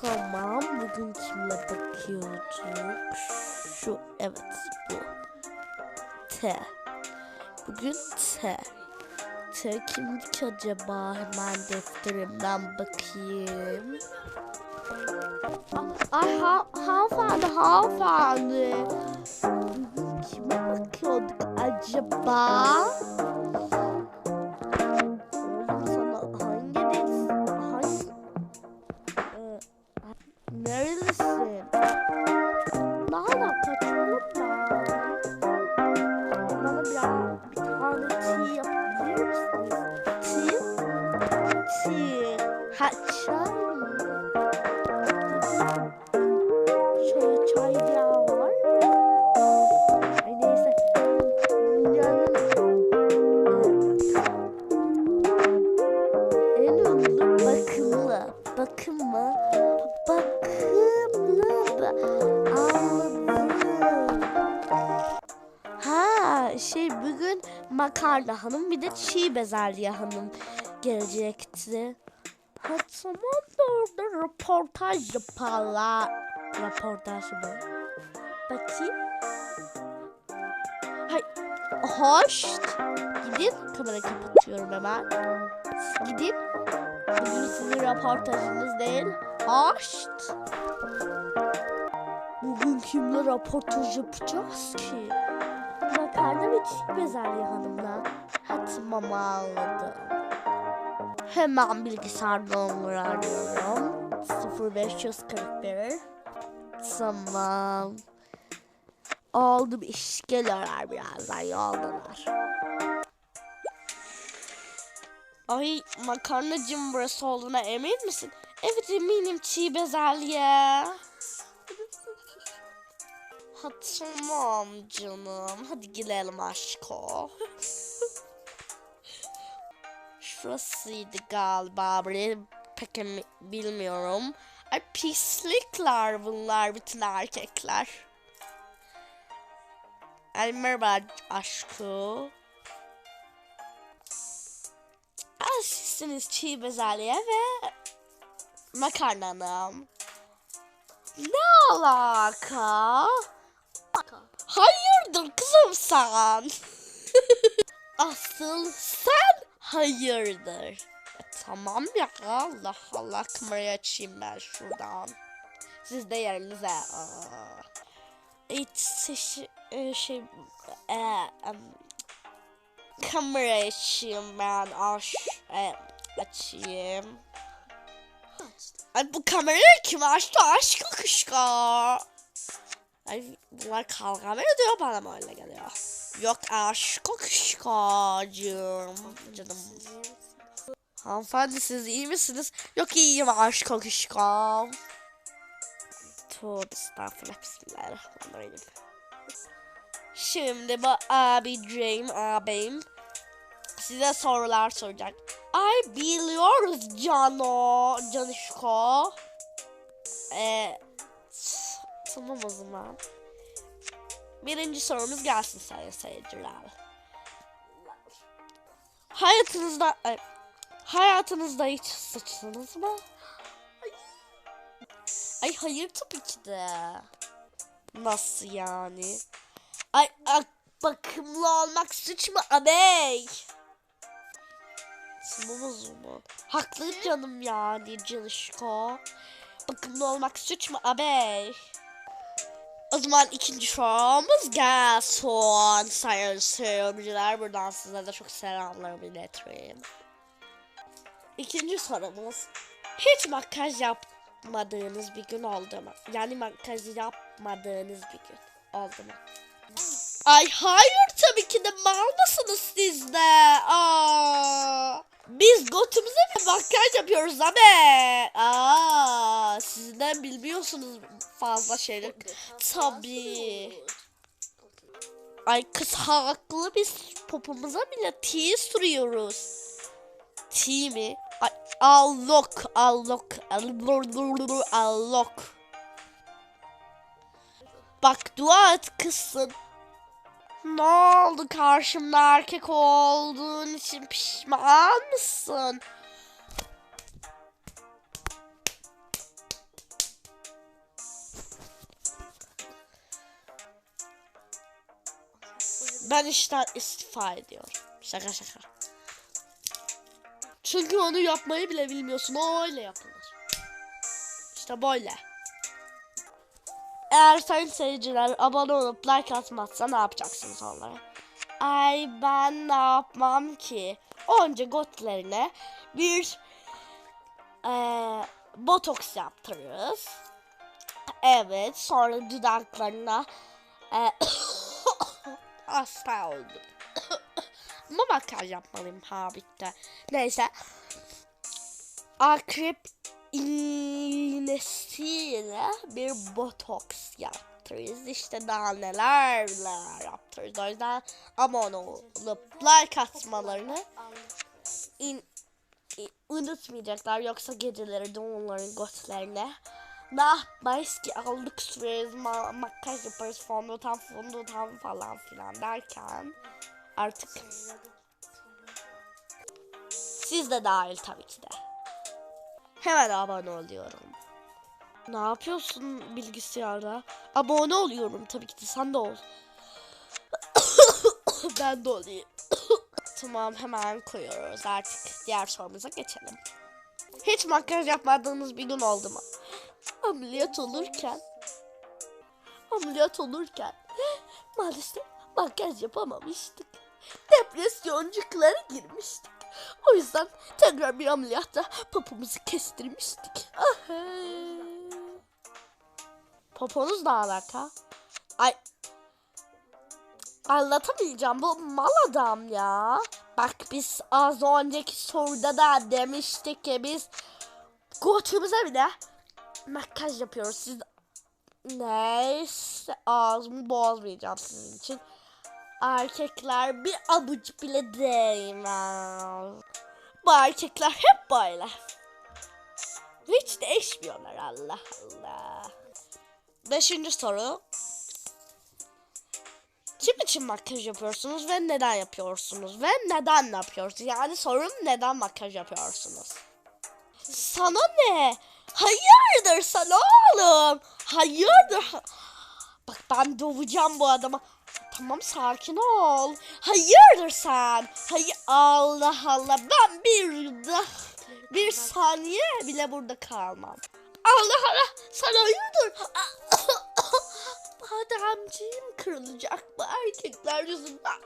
Tamam bugün kimle bakıyorduk? Şu evet bu. T. Bugün T. T kimdi ki acaba? Hemen defterimden bakayım. Ay ha, hanımefendi hanımefendi. Kime bakıyorduk acaba? Ha çay çay var. Ay neyse. Dünyanın en ünlü bakımlı. Bakım? Anladım. Ha şey bugün Makarna Hanım bir de Çiğ Bezelye Hanım gelecekti. Tamam da orada röportaj yaparlar. Röportaj mı? Bakayım. Hay, hoş. Gidin. Kamerayı kapatıyorum hemen. Gidin. Bugün sizin röportajınız değil. Hoş. Bugün kimle röportaj yapacağız ki? Makarna ve çiğ bezelye hanımla. Ha tamam anladım. Hemen bilgisayardan arıyorum. 0541. Tamam. Bir iş. Geliyorlar birazdan yoldalar. Ay makarnacım burası olduğuna emin misin? Evet eminim çiğ bezelye. Ha tamam canım. Hadi gidelim aşko. Şurasıydı galiba. Burayı pek bilmiyorum. Ay pislikler bunlar bütün erkekler. Ay merhaba aşko. Ay sizsiniz çiğ bezelye ve makarnanım. Ne alaka? Hayırdır kızım sen? Asıl sen hayırdır. E, tamam ya Allah Allah kamerayı açayım ben şuradan. Siz de yerinize. Aa. Hiç şey, şey e, em, kamerayı açayım ben. Aş, e, açayım. Ay bu kamerayı kim açtı aşk kışka? Ay bunlar kavga mı ediyor bana mı öyle geliyor? Yok aşk kışkacığım. Canım. Hanımefendi siz iyi misiniz? Yok iyiyim aşk kışkam. Tövbe estağfurullah bismillahirrahmanirrahim. Şimdi bu abicim abim size sorular soracak. Ay biliyoruz Cano, Canişko. Tamam o zaman. Birinci sorumuz gelsin sayın seyirciler. Hayatınızda ay, hayatınızda hiç sıçtınız mı? Ay hayır tabii ki de. Nasıl yani? Ay, ay bakımlı olmak suç mu abey? Tamam o zaman. Haklı canım yani Canışko. Bakımlı olmak suç mu abey? O zaman ikinci sorumuz gelsin. Sayın seyirciler buradan size de çok selamlarımı iletirim. İkinci sorumuz. Hiç makyaj yapmadığınız bir gün oldu mu? Yani makyaj yapmadığınız bir gün oldu mu? Ay hayır tabii ki de mal mısınız siz de? Aa, biz götümüze bir makyaj yapıyoruz abi. Aa, sizden bilmiyorsunuz fazla şeyler. Tabii. Ay kız haklı biz popumuza bile tea sürüyoruz. Tea mi? Ay, allok, allok, allok. Bak dua et kızsın. Ne oldu karşımda erkek olduğun için pişman mısın? Ben işten istifa ediyorum. Şaka şaka. Çünkü onu yapmayı bile bilmiyorsun. O öyle yapılır. İşte böyle. Eğer sayın seyirciler abone olup like atmazsa ne yapacaksınız onlara? Ay ben ne yapmam ki? Önce gotlerine bir eee botoks yaptırırız. Evet sonra dudaklarına eee hasta oldum. Ama makyaj yapmalıyım ha bitti. Neyse. Akrep iğnesiyle bir botoks yaptırırız. İşte daha neler neler yaptırırız. O yüzden abone olup like in, i- unutmayacaklar. Yoksa geceleri de onların götlerine ne yapmayız ki aldık süreriz ma makyaj yaparız fondöten fondöten falan filan derken artık siz de dahil tabii ki de. Hemen abone oluyorum. Ne yapıyorsun bilgisayarda? Abone oluyorum tabii ki de sen de ol. ben de olayım. tamam hemen koyuyoruz artık diğer sorumuza geçelim. Hiç makyaj yapmadığınız bir gün oldu mu? Ameliyat olurken ameliyat olurken maalesef makyaj yapamamıştık. Depresyoncuklara girmiştik. O yüzden tekrar bir ameliyatta popumuzu kestirmiştik. Ah. Poponuz ne alaka? Ay Anlatamayacağım bu mal adam ya. Bak biz az önceki soruda da demiştik ki biz götümüze bile makyaj yapıyoruz. Siz neyse ağzımı bozmayacağım sizin için. Erkekler bir abuç bile değmez. Bu erkekler hep böyle. Hiç değişmiyorlar Allah Allah. Beşinci soru. Kim için makyaj yapıyorsunuz ve neden yapıyorsunuz? Ve neden yapıyorsunuz? Yani sorun neden makyaj yapıyorsunuz? Sana ne? Hayırdır sana oğlum? Hayırdır? Ha- Bak ben döveceğim bu adama. Tamam sakin ol. Hayırdır sen? Hayır Allah Allah ben bir bir saniye bile burada kalmam. Allah Allah sen hayırdır? Bademciğim kırılacak bu erkekler yüzünden.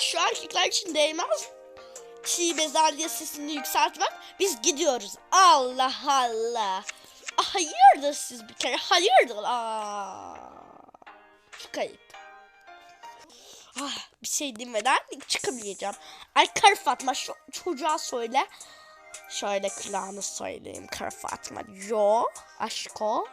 Şu erkekler için değmez. Çiğ bezelye sesini yükseltmek. Biz gidiyoruz. Allah Allah. Ah, Hayırdır siz bir kere? Hayırdır? Aa. Çok ayıp. Ah, bir şey demeden çıkamayacağım. Ay Kara Fatma şu çocuğa söyle. Şöyle kulağını söyleyeyim Kara Fatma. Yo aşko.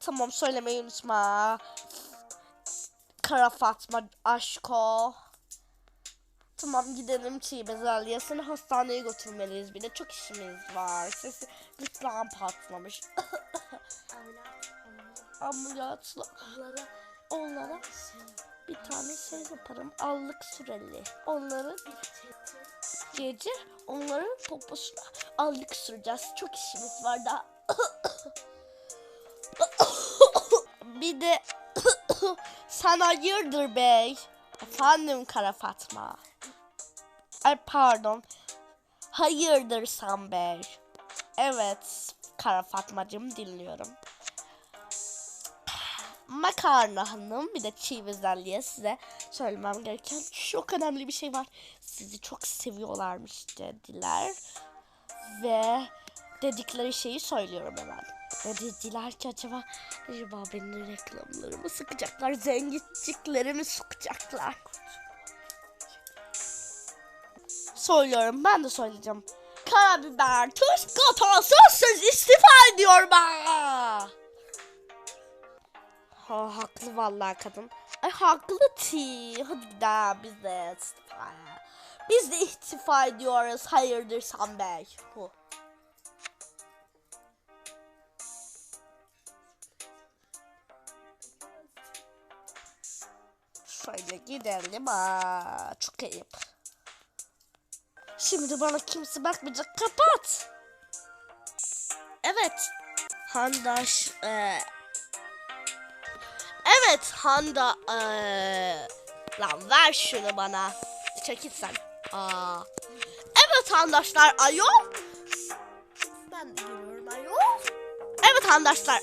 Tamam söylemeyi unutma. Kara Fatma aşko. Tamam gidelim çiğ bezelye. Seni hastaneye götürmeliyiz bir de çok işimiz var. Sesi lütfen patlamış. Ameliyatla Onlara onlara bir tane şey yaparım. Allık süreli. Onların gece onların poposuna allık süreceğiz. Çok işimiz var daha. bir de sen hayırdır bey? Efendim Kara Fatma. Ay pardon. Hayırdır sen bey? Evet Kara Fatmacığım dinliyorum. Makarna Hanım bir de çiğ bezelye size söylemem gereken çok önemli bir şey var. Sizi çok seviyorlarmış dediler. Ve dedikleri şeyi söylüyorum hemen. Ne dediler ki acaba? Acaba benim reklamlarımı sıkacaklar, zenginciklerimi sıkacaklar. Söylüyorum ben de söyleyeceğim. Karabiber, tuz, kapağı, sossuz istifa ediyorum ben. Ha, haklı vallahi kadın. Ay haklı ti. Hadi gidelim biz de istifaya. Biz de istifa ediyoruz. Hayırdır Sam Bey. Şu Şöyle gidelim. Aa, çok ayıp. Şimdi bana kimse bakmayacak. Kapat. Evet. Handaş. E... Evet Handa. E... Lan ver şunu bana. Çekil sen. Aa. Evet handaşlar ayol. Ben de geliyorum ayol. Evet handaşlar.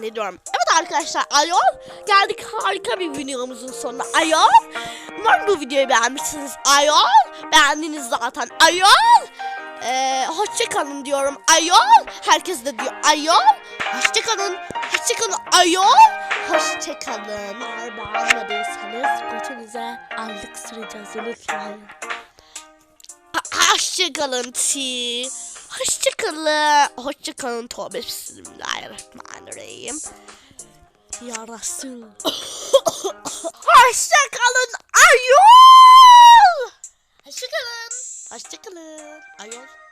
Ne diyorum? Evet arkadaşlar ayol. Geldik harika bir videomuzun sonuna ayol. Umarım bu videoyu beğenmişsiniz ayol. Beğendiniz zaten ayol. Ee, hoşçakalın diyorum ayol. Herkes de diyor ayol. Hoşçakalın. Hoşçakalın ayol. Hoşçakalın. Eğer beğenmediyseniz götünüze aldık süreceğiz unutmayın. Hoşçakalın T. Hoşçakalın. Hoşçakalın. Tövbe bismillahirrahmanirrahim yarasın. Hoşça kalın ayol. Hoşça kalın. Hoşça kalın ayol.